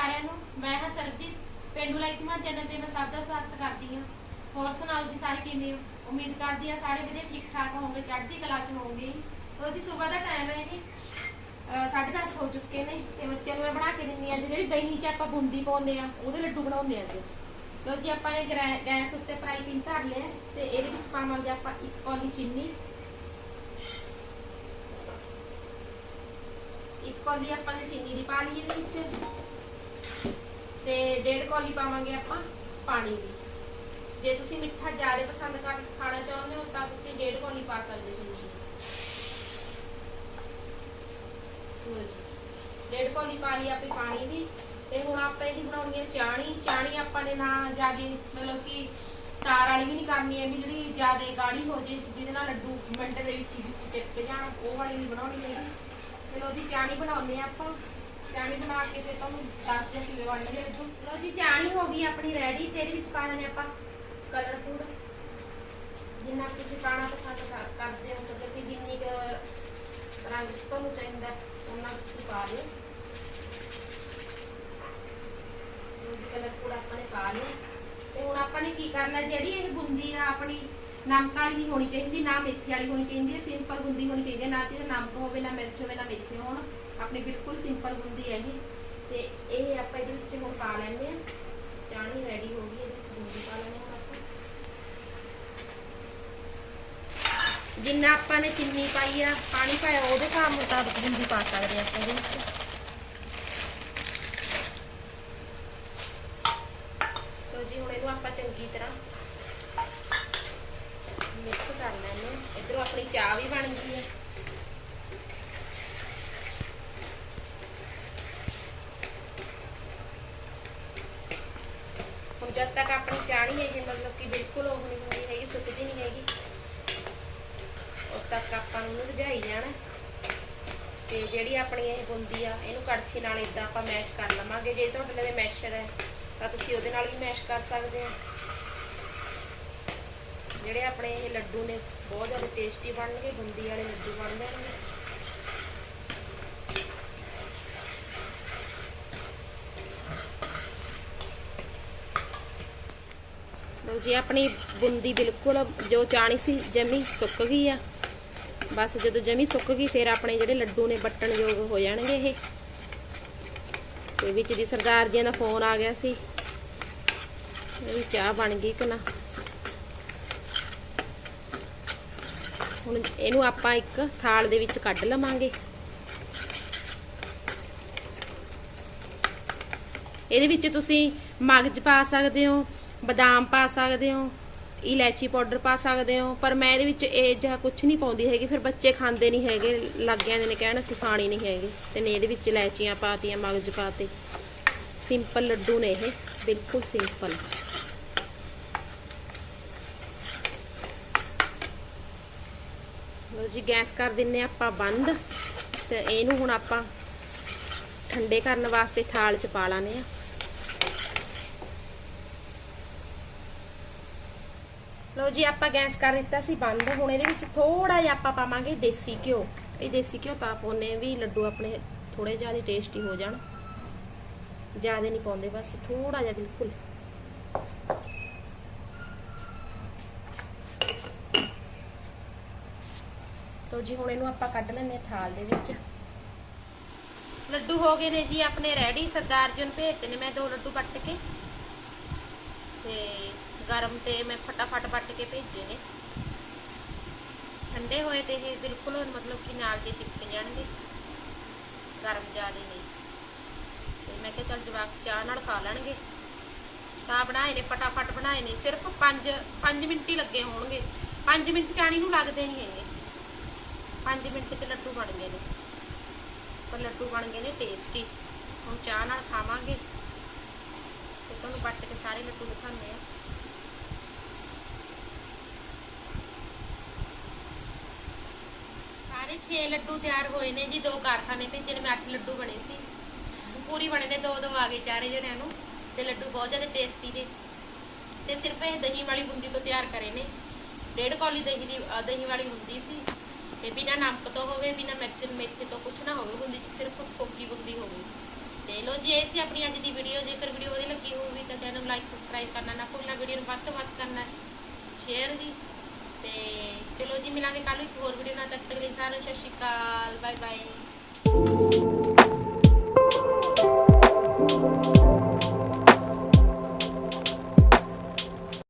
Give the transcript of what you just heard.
ਸਾਰਿਆਂ ਨੂੰ। ਮੈਂ ਹਾਂ ਸਰਬਜੀਤ, ਪਿੰਡੂ ਲਾਈਕਮਾ ਚੈਨਲ ਤੇ ਮੈਂ ਸਭ ਦਾ ਸਵਾਗਤ ਕਰਦੀ ਹਾਂ। ਹੋਰ ਸੁਣਾਓ ਜੀ ਸਾਰੇ ਕਿਵੇਂ ਉਮੀਦ ਕਰਦੀ ਆ ਸਾਰੇ ਵੀਰੇ ਠੀਕ ਠਾਕ ਹੋਵੋਗੇ, ਚੜ੍ਹਦੀ ਕਲਾ 'ਚ ਹੋਵੋਗੇ ਉਹ ਜੀ, ਸਵੇਰ ਦਾ ਟਾਈਮ ਹੈ ਜੀ। 10:30 ਹੋ ਚੁੱਕੇ ਨੇ ਤੇ ਬੱਚਿਆਂ ਨੂੰ ਮੈਂ ਬਣਾ ਕੇ ਦਿੰਦੀ ਆ ਜਿਹੜੀ ਦਹੀਂ 'ਚ ਆਪਾਂ ਬੂੰਦੀ ਪਾਉਂਦੇ ਆ ਉਹਦੇ ਲੱਡੂ ਬਣਾਉਂਦੇ ਆ ਜੀ ਲੋ ਜੀ, ਆਪਾਂ ਨੇ ਗੈਸ ਉੱਤੇ ਫਰਾਈ ਪੈਨ ਧਰ ਲਿਆ ਤੇ ਇਹਦੇ ਵਿੱਚ ਪਾਵਾਂਗੇ ਆਪਾਂ ਇੱਕ ਕੌਲੀ ਚੀਨੀ। ਇੱਕ ਕੌਲੀ ਆਪਾਂ ਨੇ ਚੀਨੀ ਦੀ ਪਾ ਲਈ ਇਹਦੇ ਵਿੱਚ। ਤੇ ਡੇਢ ਕੌਲੀ ਪਾਵਾਂਗੇ ਆਪਾਂ ਪਾਣੀ ਦੀ। ਜੇ ਤੁਸੀਂ ਮਿੱਠਾ ਜ਼ਿਆਦਾ ਪਸੰਦ ਕਰ, ਖਾਣਾ ਚਾਹੁੰਦੇ ਹੋ ਤਾਂ ਤੁਸੀਂ ਡੇਢ ਕੌਲੀ ਪਾ ਸਕਦੇ ਹੋ ਚੀਨੀ ਦੀ ਜੀ। ਡੇਢ ਕੌਲੀ ਪਾ ਲਈ ਆਪੇ ਪਾਣੀ ਦੀ ਤੇ ਹੁਣ ਆਪਾਂ ਇਹਦੀ ਬਣਾਉਣੀ ਹੈ ਚਾਣੀ। ਚਾਣੀ ਆਪਾਂ ਨੇ ਨਾ ਜਿਆਦੇ ਮਤਲਬ ਕਿ ਤਾਰ ਵਾਲੀ ਵੀ ਨਹੀਂ ਕਰਨੀ ਹੈ ਵੀ ਜਿਹੜੀ ਜਿਆਦੇ ਗਾੜੀ ਹੋ ਜੇ, ਜਿਹਦੇ ਨਾਲ ਲੱਡੂ ਮਿੰਟ ਦੇ ਵਿੱਚ ਵਿੱਚ ਚਿਪਕ ਜਾਣ, ਉਹ ਵਾਲੀ ਨਹੀਂ ਬਣਾਉਣੀ ਹੈਗੀ। ਤੇ ਲੋ ਚਾਣੀ ਬਣਾਉਂਦੇ ਆ ਆਪਾਂ। ਚਾਣੀ ਬਣਾ ਕੇ ਫਿਰ ਤੁਹਾਨੂੰ ਦੱਸਦੇ ਹਾਂ ਕਿਵੇਂ ਬਣਨਗੇ ਲੱਡੂ ਲੋ ਜੀ, ਚਾਣੀ ਹੋ ਗਈ ਆਪਣੀ ਰੈਡੀ ਤੇ ਇਹਦੇ ਵਿੱਚ ਪਾ ਦੇਣੇ ਆਪਾਂ ਕਲਰ ਫੂਡ ਜਿੰਨਾ ਤੁਸੀਂ ਪਾਣਾ ਪਸੰਦ ਕਰਦੇ ਹੋ, ਮਤਲਬ ਕਿ ਜਿੰਨੀ ਰੰਗ ਤੁਹਾਨੂੰ ਚਾਹੀਦਾ, ਉਹਨਾਂ ਤੁਸੀਂ ਪਾ ਲਿਓ। ਕਲਰ ਪੂਰਾ ਆਪਾਂ ਨੇ ਪਾ ਲਿਆ ਤੇ ਹੁਣ ਆਪਾਂ ਨੇ ਕੀ ਕਰਨਾ, ਜਿਹੜੀ ਇਹ ਬੁੰਦੀ ਆ ਆਪਣੀ ਨਮਕ ਵਾਲੀ ਨਹੀਂ ਹੋਣੀ ਚਾਹੀਦੀ, ਨਾ ਮੇਥੀ ਵਾਲੀ ਹੋਣੀ ਚਾਹੀਦੀ ਹੈ, ਸਿੰਪਲ ਬੁੰਦੀ ਹੋਣੀ ਚਾਹੀਦੀ ਹੈ, ਨਾ ਤੇ ਨਮਕ ਹੋਵੇ, ਨਾ ਮਿਰਚ ਹੋਵੇ, ਨਾ ਮੇਥੀ ਹੋਣ, ਆਪਣੀ ਬਿਲਕੁਲ ਸਿੰਪਲ ਬੁੰਦੀ ਹੈਗੀ ਤੇ ਇਹ ਆਪਾਂ ਇਹਦੇ ਵਿੱਚ ਹੁਣ ਪਾ ਲੈਂਦੇ ਆ ਚਾਣੀ ਰੈਡੀ ਹੋ ਗਈ, ਇਹਦੇ ਵਿੱਚ ਬੁੰਦੀ ਪਾ ਲੈਂਦੇ ਹੁਣ ਆਪਾਂ। ਜਿੰਨਾ ਆਪਾਂ ਨੇ ਚੀਨੀ ਪਾਈ ਆ, ਪਾਣੀ ਪਾਇਆ, ਉਹਦੇ ਹਿਸਾਬ ਮੁਤਾਬਕ ਬੁੰਦੀ ਪਾ ਸਕਦੇ ਆ ਆਪਾਂ ਇਹਦੇ ਵਿੱਚ ਲੋ ਜੀ ਹੁਣ ਇਹਨੂੰ ਆਪਾਂ ਚੰਗੀ ਤਰ੍ਹਾਂ ਮਿਕਸ ਕਰ ਲੈਣੇ ਇਧਰੋਂ ਆਪਣੀ ਚਾਹ ਵੀ ਬਣ ਗਈ ਹੈ। ਹੁਣ ਜਦ ਤੱਕ ਆਪਣੀ ਚਾਣੀ ਹੈ ਇਹ ਮਤਲਬ ਕਿ ਬਿਲਕੁਲ ਉਹ ਨਹੀਂ ਹੁੰਦੀ ਹੈਗੀ, ਸੁੱਕਦੀ ਨਹੀਂ ਹੈਗੀ, ਉਦ ਤੱਕ ਆਪਾਂ ਨੂੰ ਰਝਾਈ ਜਾਣਾ। ਤੇ ਜਿਹੜੀ ਆਪਣੀ ਇਹ ਬੁੰਦੀ ਆ, ਇਹਨੂੰ ਕੜਛੀ ਨਾਲ ਇਦਾਂ ਆਪਾਂ ਮੈਸ਼ ਕਰ ਲਵਾਂਗੇ। ਜੇ ਤੁਹਾਡੇ ਲਵੇ ਮੈਸ਼ਰ ਹੈ, ਤਾਂ ਤੁਸੀਂ ਉਹਦੇ ਨਾਲ ਵੀ ਮੈਸ਼ ਕਰ ਸਕਦੇ ਆ ਜਿਹੜੇ ਆਪਣੇ ਇਹ ਲੱਡੂ ਨੇ ਬਹੁਤ ਜ਼ਿਆਦਾ ਟੇਸਟੀ ਬਣਨਗੇ ਬੁੰਦੀ ਵਾਲੇ ਲੱਡੂ ਬਣ ਜਾਣਗੇ। ਲਓ ਜੀ, ਆਪਣੀ ਬੁੰਦੀ ਬਿਲਕੁਲ ਜੋ ਚਾਣੀ ਸੀ, ਜਮੀ ਸੁੱਕ ਗਈ ਆ। ਬਸ ਜਦੋਂ ਜਮੀ ਸੁੱਕ ਗਈ, ਫਿਰ ਆਪਣੇ ਜਿਹੜੇ ਲੱਡੂ ਨੇ ਬੱਟਣ ਯੋਗ ਹੋ ਜਾਣਗੇ ਇਹ। ਤੇ ਵਿੱਚ ਦੀ ਸਰਦਾਰ ਜੀ ਦਾ ਫੋਨ ਆ ਗਿਆ ਸੀ। ਇਹਦੀ ਚਾਹ ਬਣ ਗਈ ਕਿ ਨਾ। ਹੁਣ ਇਹਨੂੰ ਆਪਾਂ ਇੱਕ ਥਾਲ ਦੇ ਵਿੱਚ ਕੱਢ ਲਵਾਂਗੇ। ਇਹਦੇ ਵਿੱਚ ਤੁਸੀਂ ਮਗਜ ਪਾ ਸਕਦੇ ਹੋ, ਬਦਾਮ ਪਾ ਸਕਦੇ ਹੋ, ਇਲਾਇਚੀ ਪਾਊਡਰ ਪਾ ਸਕਦੇ ਹੋ, ਪਰ ਮੈਂ ਇਹਦੇ ਵਿੱਚ ਇਹ ਜਿਹਾ ਕੁਝ ਨਹੀਂ ਪਾਉਂਦੀ ਹੈਗੀ, ਫਿਰ ਬੱਚੇ ਖਾਂਦੇ ਨਹੀਂ ਹੈਗੇ ਲੱਗ ਜਾਂਦੇ ਨੇ ਕਹਿਣ ਅਸੀਂ ਖਾਣੀ ਨਹੀਂ ਹੈਗੀ। ਤੇ ਨੇ ਇਹਦੇ ਵਿੱਚ ਇਲਾਇਚੀਆਂ ਪਾਤੀਆਂ, ਮਗਜ ਪਾਤੇ। ਸਿੰਪਲ ਲੱਡੂ ਨੇ ਇਹ, ਬਿਲਕੁਲ ਸਿੰਪਲ। ਜੀ, ਗੈਸ ਕਰ ਦਿੰਨੇ ਆਪਾਂ ਬੰਦ ਤੇ ਇਹਨੂੰ ਹੁਣ ਆਪਾਂ ਠੰਡੇ ਕਰਨ ਵਾਸਤੇ ਥਾਲ 'ਚ ਪਾ ਲਾਨੇ ਆ। ਲੋ ਜੀ, ਆਪਾਂ ਗੈਸ ਕਰ ਦਿੱਤਾ ਸੀ ਬੰਦ। ਹੁਣ ਇਹਦੇ ਵਿੱਚ ਥੋੜਾ ਜਿਹਾ ਆਪਾਂ ਪਾਵਾਂਗੇ ਦੇਸੀ ਘਿਓ। ਇਹ ਦੇਸੀ ਘਿਓ ਤਾਂ ਪਾਉਨੇ ਵੀ ਲੱਡੂ ਆਪਣੇ ਥੋੜੇ ਜ਼ਿਆਦਾ ਟੇਸਟੀ ਹੋ ਜਾਣ। ਜ਼ਿਆਦਾ ਨਹੀਂ ਪਾਉਂਦੇ ਬਸ ਥੋੜਾ ਜਿਹਾ ਬਿਲਕੁਲ। ਲੋ ਜੀ, ਹੁਣ ਇਹਨੂੰ ਆਪਾਂ ਕੱਢ ਲੈਨੇ ਥਾਲ ਦੇ ਵਿੱਚ। ਲੱਡੂ ਹੋ ਗਏ ਨੇ ਜੀ ਆਪਣੇ ਰੈਡੀ ਸਰਦਾਰ ਜੀ ਨੂੰ ਭੇਜਤੇ ਨੇ ਮੈਂ ਦੋ ਲੱਡੂ ਕੱਟ ਕੇ। ਤੇ ਗਰਮ ਤੇ ਮੈਂ ਫਟਾਫਟ ਵੱਟ ਕੇ ਭੇਜੇ ਨੇ। ਠੰਡੇ ਹੋਏ ਤੇ ਇਹ ਬਿਲਕੁਲ ਮਤਲਬ ਕਿ ਨਾਲ ਦੇ ਚਿਪਕ ਜਾਣਗੇ। ਗਰਮ ਜ਼ਿਆਦੇ ਨਹੀਂ। ਤੇ ਮੈਂ ਕਿਹਾ ਚੱਲ ਜਵਾਕ ਚਾਹ ਨਾਲ ਖਾ ਲੈਣਗੇ। ਤਾਂ ਬਣਾਏ ਨੇ, ਫਟਾਫਟ ਬਣਾਏ ਨੇ। ਸਿਰਫ 5 5 ਮਿੰਟ ਹੀ ਲੱਗੇ ਹੋਣਗੇ। 5 ਮਿੰਟ ਚਾਣੀ ਨੂੰ ਲੱਗਦੇ ਨਹੀਂ ਹੈਗੇ। 5 ਮਿੰਟ ਚ ਲੱਡੂ ਬਣ ਗਏ ਨੇ। ਪਰ ਲੱਡੂ ਬਣ ਗਏ ਨੇ ਟੇਸਟੀ ਹੁਣ ਚਾਹ ਨਾਲ ਖਾਵਾਂਗੇ। ਤੇ ਤੁਹਾਨੂੰ ਵੱਟ ਕੇ ਸਾਰੇ ਲੱਡੂ ਦਿਖਾਉਂਦੇ ਆ ਸਾਰੇ 6 ਲੱਡੂ ਤਿਆਰ ਹੋਏ ਨੇ ਜੀ, ਦੋ ਕਾਰਖਾਨੇ ਭੇਜੇ ਨੇ ਮੈਂ 8 ਲੱਡੂ ਬਣੇ ਸੀ। ਪੂਰੀ ਬਣੇ ਨੇ ਦੋ ਦੋ ਆ ਗਏ ਚਾਰੇ ਜਣਿਆਂ ਨੂੰ। ਤੇ ਲੱਡੂ ਬਹੁਤ ਜ਼ਿਆਦਾ ਟੇਸਟੀ ਨੇ। ਤੇ ਸਿਰਫ ਇਹ ਦਹੀਂ ਵਾਲੀ ਬੂੰਦੀ ਤੋਂ ਤਿਆਰ ਕਰੇ ਨੇ। ਡੇਢ ਕੌਲੀ ਦਹੀਂ ਦੀ ਦਹੀਂ ਵਾਲੀ ਹੁੰਦੀ ਸੀ। ਤੇ ਬਿਨਾ ਨਮਕ ਤੋਂ ਹੋਵੇ, ਬਿਨਾ ਮਿਰਚ, ਮੇਥੇ ਤੋਂ ਕੁਝ ਨਾ ਹੋਵੇ ਬੁੰਦੀ ਚ ਸਿਰਫ ਫੋਕੀ ਬੁੰਦੀ ਹੋਵੇ। ਤੇ ਲੋ ਜੀ, ਇਹ ਸੀ ਆਪਣੀ ਅੱਜ ਦੀ ਵੀਡੀਓ ਜੇਕਰ ਵੀਡੀਓ ਵਧੀਆ ਲੱਗੀ ਹੋਊਗੀ ਤਾਂ ਚੈਨਲ ਨੂੰ ਲਾਈਕ ਸਬਸਕ੍ਰਾਈਬ ਕਰਨਾ ਨਾ ਭੁੱਲਣਾ। ਵੀਡੀਓ ਨੂੰ ਵੱਧ ਤੋਂ ਵੱਧ ਕਰਨਾ ਸ਼ੇਅਰ ਜੀ। ਤੇ ਚਲੋ ਜੀ, ਮਿਲਾਂਗੇ ਕੱਲ ਇੱਕ ਹੋਰ ਵੀਡੀਓ ਨਾਲ। ਤੱਕ ਤੱਕ ਲਈ ਸਾਰਿਆਂ ਨੂੰ ਸਤਿ ਸ਼੍ਰੀ ਅਕਾਲ। Bye bye